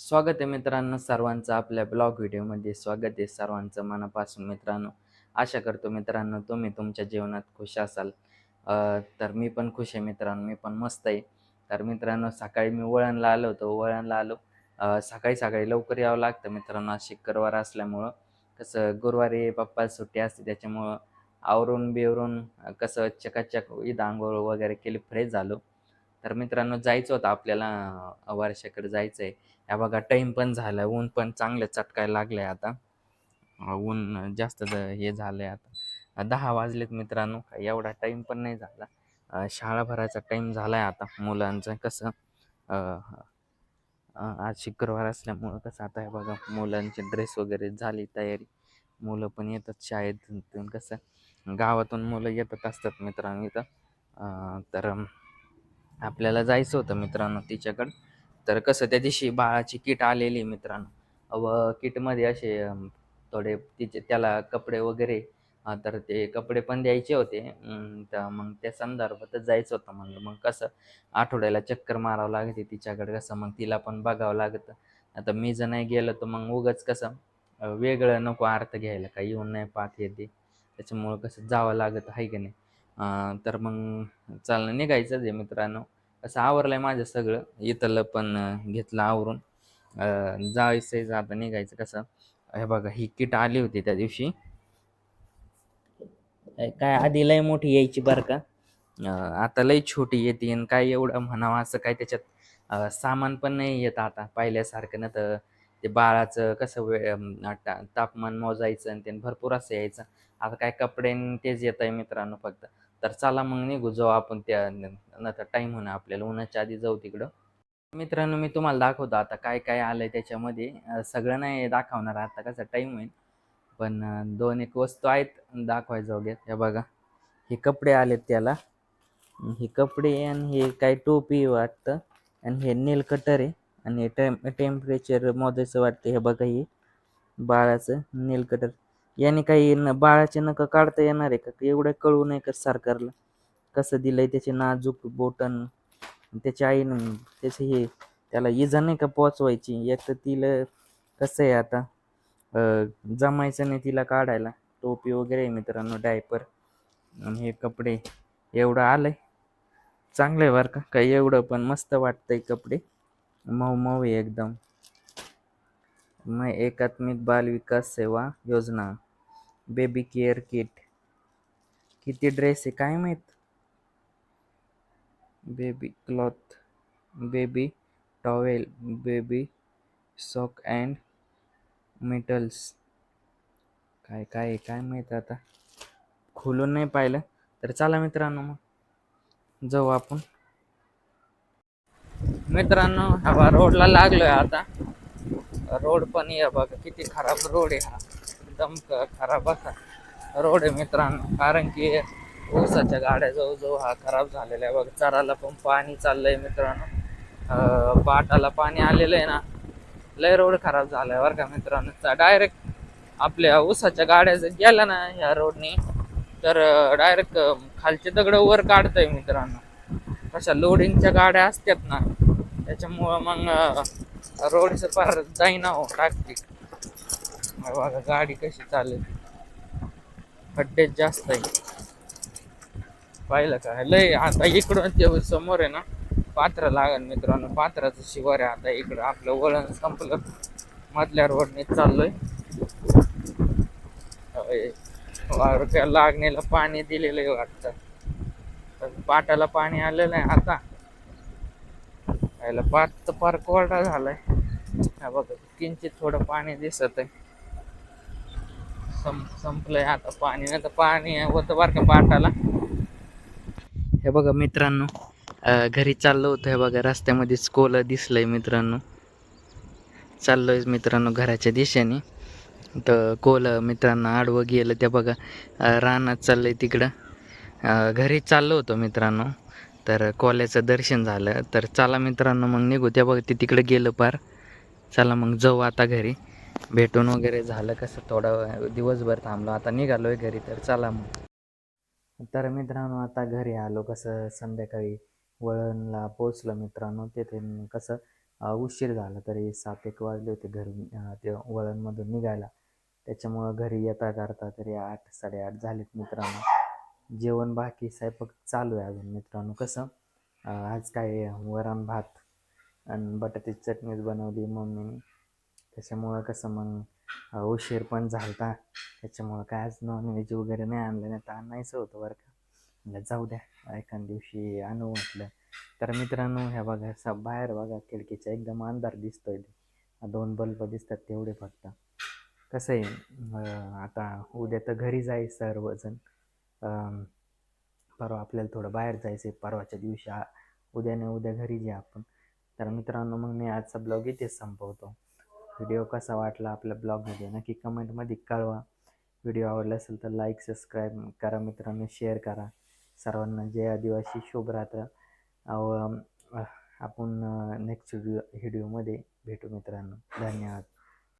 स्वागत आहे मित्रांनो सर्वांचं आपल्या ब्लॉग व्हिडिओमध्ये. स्वागत आहे सर्वांचं मनापासून मित्रांनो. आशा करतो मित्रांनो तुम्ही तुमच्या जीवनात खुश असाल. तर मी पण खुश आहे मित्रांनो. मी पण मस्त आहे. तर मित्रांनो सकाळी मी वळणला आलो होतो. वळणला आलो. सकाळी सकाळी लवकर यावं लागतं मित्रांनो. आज शुक्रवार असल्यामुळं कसं गुरुवारी पप्पा सुट्टी असते. त्याच्यामुळं आवरून बिवरून कसं चकाचक इथं आंघोळ वगैरे केली फ्रेश झालो. तर मित्रांनो जायचं होतं आपल्याला वर्षाकडे जायचं आहे या बघा टाईम पण झाला ऊन पण चांगलं चटकायला लागलंय आता. ऊन जास्त ज- हे झालंय आता. दहा वाजलेत मित्रांनो एवढा टाईम पण नाही झाला. शाळा भरायचा टाईम झालाय आता मुलांचं कसं आज शुक्रवार असल्यामुळं कसं आता हे बघा मुलांची ड्रेस वगैरे झाली तयारी. मुलं पण येतात शाळेत कसं गावातून मुलं येतात असतात मित्रांनो इथं. तर आपल्याला जायचं होतं मित्रांनो तिच्याकडं. तर कसं त्या दिवशी बाळाची किट आलेली मित्रांनो. व किटमध्ये असे थोडे तिचे त्याला कपडे वगैरे तर ते कपडे पण द्यायचे होते. तर मग त्या संदर्भातच जायचं होतं. म्हणलं मग कसं आठवड्याला चक्कर मारावं लागते तिच्याकडे कसं. मग तिला पण बघावं लागतं. आता मी जर नाही गेलो तर मग उगाच कसं वेगळं नको अर्थ घ्यायला. काही येऊन नाही पाहत येते त्याच्यामुळं कसं जावं लागत आहे की नाही? तर मग चालणं निघायचंच आहे मित्रांनो. असं आवरलंय माझं सगळं. इथलं पण घेतलं आवरून. अं, जायचं आता निघायचं कसं. हे बघा ही किट आली होती त्या दिवशी. काय आधी लय मोठी यायची बरं का. आता लय छोटी येते आणि काय एवढं म्हणावं असं काय त्याच्यात सामान पण नाही येत आता. पहिल्यासारखं ना तर ते बाळाचं कसं वे तापमान मोजायचं आणि ते भरपूर असं यायचं. आता काय कपडे तेच येत आहे मित्रांनो फक्त. तर चला मग निघू जाऊ आपण त्या नंतर टाईम होणार आपल्याला उन्हाच्या आधी जाऊ तिकडं. मित्रांनो मी तुम्हाला दाखवतो आता काय काय आलंय त्याच्यामध्ये. सगळं नाही दाखवणार आता कसं टाईम होईल. पण दोन एक वस्तू आहेत दाखवायचं वगैरे हे बघा हे कपडे आलेत त्याला. हे कपडे आणि हे काय टोपी वाटतं. आणि हे नेल कटर आहे. आणि हे टेम टेम्परेचर मोजायचं वाटतं हे बघा हे. बाळाचं नेल कटर. याने काही न बाळाचे नखं काढता येणार आहे का? एवढं कळू नाही का सरकारला? कसं दिलंय त्याचे नाजूक बोटन त्याच्या आईनं त्याचे हे त्याला इजा नाही का पोचवायची? एक तर तिला कसं आहे आता? जमायचं नाही तिला काढायला. टोपी वगैरे आहे मित्रांनो डायपर आणि हे कपडे. एवढं आलंय. चांगलं आहे बरं का? काही एवढं पण मस्त वाटतंय कपडे. मऊ मऊ आहे एकदम. मग एकात्मिक बाल विकास सेवा योजना बेबी केअर किट किती ड्रेस आहे? काय माहीत? Baby cloth baby towel baby sock and metals काय काय आहे? काय माहीत आता? खोलून नाही पाहिलं. तर चला मित्रांनो मग. जाऊ आपण. मित्रांनो हवा रोडला लागलोय आता. रोड पण या बघा किती खराब रोड आहे हा. एकदम खराब असा रोड आहे मित्रांनो. कारण की ऊसाच्या गाड्या जवळजवळ हा खराब झालेला आहे बघा. चराला पण पाणी चाललंय मित्रांनो. पाटाला पाणी आलेलं आहे ना लय रोड खराब झालाय बरं का मित्रांनो. डायरेक्ट आपल्या ऊसाच्या गाड्या जर गेल्या ना ह्या रोडनी तर डायरेक्ट खालचे दगड वर काढतंय मित्रांनो. कशा लोडिंगच्या गाड्या असतात ना त्याच्यामुळं मग रोडचं फार जाईना हो टाकते बघा गाडी कशी चालेल खड्डे जास्त आहे. पाहिलं का? लय आता इकडून ते समोर आहे ना पात्र लागल मित्रांनो. पात्राचं शिवार आहे आता इकडं. आपलं वळण संपलं. मधल्या रोडने चाललोय. त्या लागणीला पाणी दिलेलं आहे वाटतं. तर पाटाला पाणी आलेलं आहे आता. याला पाट तर फार कोरडा झालाय. हा बघा किंचित थोडं पाणी दिसत आहे. सं संपलंय आता पाणी नाही तर पाणी होतं बरं का पाटाला. हे बघा मित्रांनो घरी चाललो होतं हे बघा रस्त्यामध्ये स्कोला दिसलंय मित्रांनो. चाललोय मित्रांनो घराच्या दिशेने. तर कोल मित्रांनो आडवं गेलं ते बघा रानात चाललंय तिकडं. घरी चाललो होतो मित्रांनो तर कोल्याचं दर्शन झालं. तर चला मित्रांनो मग निघू. त्या बघा ते तिकडं गेलं पार. चला मग जाऊ आता घरी. भेटून वगैरे झालं कसं थोडा दिवसभर थांबलो आता निघालोय घरी तर चला मग. तर मित्रांनो आता घरी आलो कसं संध्याकाळी वळणला पोचलं मित्रांनो तेथे कसं उशीर झाला तरी सात एक वाजले होते घरी ते वळणमधून निघायला. त्याच्यामुळं घरी येता करता तरी आठ साडेआठ झालेत मित्रांनो. जेवण बाकी स्वयंपाक चालू आहे अजून मित्रांनो कसं आज काय वरण भात आणि बटाट्याची चटणीच बनवली मम्मीने. त्याच्यामुळं कसं मग उशीर पण झालता. त्याच्यामुळं काय आज नॉनव्हेज वगैरे नाही आणलं नाही तर आणायचं होतं बरं का. म्हणलं जाऊ द्या एखाद दिवशी आणू म्हटलं. तर मित्रांनो ह्या बघा सा बाहेर बघा खिडकीचा एकदम अंधार दिसतोय दोन बल्ब दिसतात तेवढे फक्त. कसं आहे आता उद्या तर घरी जायचं सर्वजण. परवा आपल्याला थोडं बाहेर जायचं आहे परवाच्या दिवशी आ- उद्या नाही उद्या घरी जे आपण. तर मित्रांनो मग मी आजचा ब्लॉग इथेच संपवतो. व्हिडिओ कसा वाटला आपल्या ब्लॉगमध्ये नक्की कमेंटमध्ये कळवा. व्हिडिओ आवडला असेल तर लाईक सबस्क्राईब करा मित्रांनो शेअर करा. सर्वांना जय आदिवासी शोभ रात्र. आपण नेक्स्ट व्हिडिओ व्हिडिओमध्ये भेटू मित्रांनो. धन्यवाद.